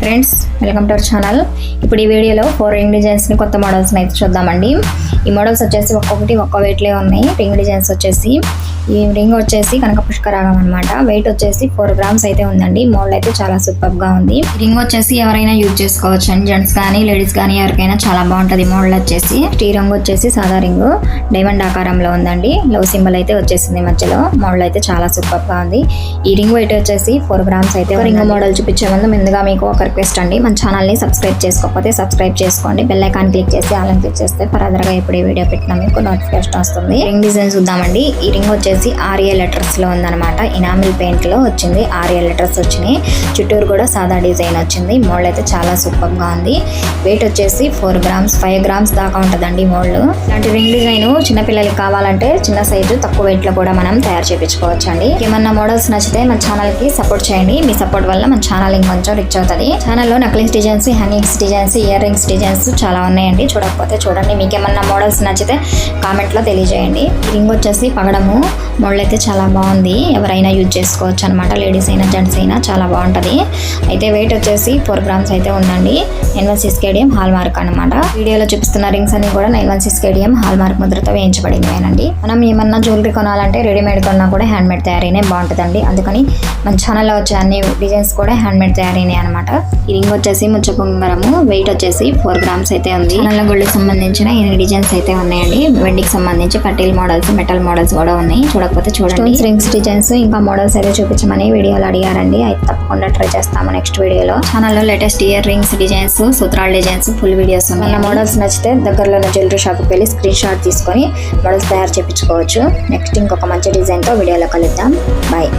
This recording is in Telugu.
Friends welcome to our channel ఇప్పుడు ఈ వీడియోలో ఫోర్ రింగ్ డిజైన్స్ని కొత్త మోడల్స్ని అయితే చూద్దామండి. ఈ మోడల్స్ వచ్చేసి ఒక్కొక్కటి ఒక్క వెయిట్లో ఉన్నాయి. రింగ్ డిజైన్స్ వచ్చేసి ఈ రింగ్ వచ్చేసి కనక పుష్కరాగం అనమాట వెయిట్ వచ్చేసి ఫోర్ గ్రామ్స్ అయితే ఉందండి. మోడల్ అయితే చాలా సూపర్గా ఉంది. రింగ్ వచ్చేసి ఎవరైనా యూజ్ చేసుకోవచ్చు అండి. జెంట్స్ కానీ లేడీస్ కానీ ఎవరికైనా చాలా బాగుంటది. మోడల్ వచ్చేసి ఈ రంగు వచ్చేసి సాదా రింగ్ డైమండ్ ఆకారంలో ఉందండి. లవ్ సింబల్ అయితే వచ్చేసింది మధ్యలో. మోడల్ అయితే చాలా సూపర్గా ఉంది. ఈ రింగ్ వెయిట్ వచ్చేసి ఫోర్ గ్రామ్స్ అయితే రింగ్ మోడల్ చూపించే ముందు ముందుగా మీకు ఒక రిక్వెస్ట్ అండి. మన ఛానల్ని సబ్స్క్రైబ్ చేసుకోకపోతే సబ్స్క్రైబ్ చేసుకోండి. బెల్ ఐకాన్ క్లిక్ చేసి ఆలన్ క్లిక్ చేస్తే ఫర్దర్గా ఎప్పుడు వీడియో పెట్టినా మీకు నోటిఫికేషన్ వస్తుంది. రింగ్ డిజైన్ చూద్దామండి. ఈ రింగ్ వచ్చేసి ఆర్ఏ లెటర్స్లో ఉందన్నమాట. ఇనామిల్ పెయింట్లో వచ్చింది. ఆర్ఏ లెటర్స్ వచ్చినాయి. చుట్టూరు కూడా సాదా డిజైన్ వచ్చింది. మోల్డ్ అయితే చాలా సూపర్గా ఉంది. వెయిట్ వచ్చేసి ఫోర్ గ్రామ్స్ ఫైవ్ గ్రామ్స్ దాకా ఉంటుందండి మోల్డ్ ఇలాంటి రింగ్ డిజైన్ చిన్నపిల్లలకి కావాలంటే చిన్న సైజు తక్కువ వెయిట్లో కూడా మనం తయారు చేయించుకోవచ్చు అండి ఏమన్నా మోడల్స్ నచ్చితే మన ఛానల్కి సపోర్ట్ చేయండి. మీ సపోర్ట్ వల్ల మన ఛానల్ ఇంకొంచెం రిచ్ అవుతుంది. ఛానల్లో necklace designs hangings designs earrings designs చాలా ఉన్నాయండి. చూడకపోతే చూడండి మీకు ఏమన్నా మోడల్స్ నచ్చితే కామెంట్లో తెలియజేయండి. రింగ్ వచ్చేసి పగడము. మోడల్ అయితే చాలా బాగుంది. ఎవరైనా యూజ్ చేసుకోవచ్చు అనమాట లేడీస్ అయినా జెంట్స్ అయినా చాలా బాగుంటది. అయితే వెయిట్ వచ్చేసి ఫోర్ గ్రామ్స్ అయితే ఉందండి. Nine one six KDM hallmark అనమాట వీడియోలో చూపిస్తున్న రింగ్స్ అన్ని కూడా nine one six KDM hallmark ముద్రతో వేయించబడినవేనండి. మనం ఏమన్నా జ్యువెలరీ కొనాలంటే రెడీమేడ్ కొన్నా కూడా హ్యాండ్ మేడ్ బాగుంటుందండి. అందుకని మన ఛానల్లో వచ్చే అన్ని డిజైన్స్ కూడా హ్యాండ్ మేడ్ అనమాట ఈ రింగ్ వచ్చేసి ముచ్చ పొంగరము వెయిట్ వచ్చేసి ఫోర్ గ్రామ్స్ అయితే ఉంది. ఛానల్లో గోల్డ్కి సంబంధించిన ఎన్ని డిజైన్స్ అయితే ఉన్నాయండి. వెండికి సంబంధించి కటీల్ మోడల్స్ మెటల్ మోడల్స్ కూడా ఉన్నాయి. చూడకపోతే చూడండి. రింగ్స్ డిజైన్స్ ఇంకా మోడల్స్ అయితే చూపించమని వీడియోలో అడిగారండి. అయితే తప్పకుండా ట్రై చేస్తాము నెక్స్ట్ వీడియోలో. ఛానల్లో లేటెస్ట్ ఇయర్ రింగ్స్ డిజైన్స్ సూత్రాల డిజైన్స్ ఫుల్ వీడియోస్ ఉన్నాయి. మోడల్స్ నచ్చితే దగ్గరలో ఉన్న జ్యువెలరీ షాప్కి వెళ్ళి స్క్రీన్ షాట్ తీసుకొని మోడల్స్ తయారు చేయించుకోవచ్చు నెక్స్ట్ ఇంకొక మంచి డిజైన్తో వీడియోలో కలుద్దాం. బాయ్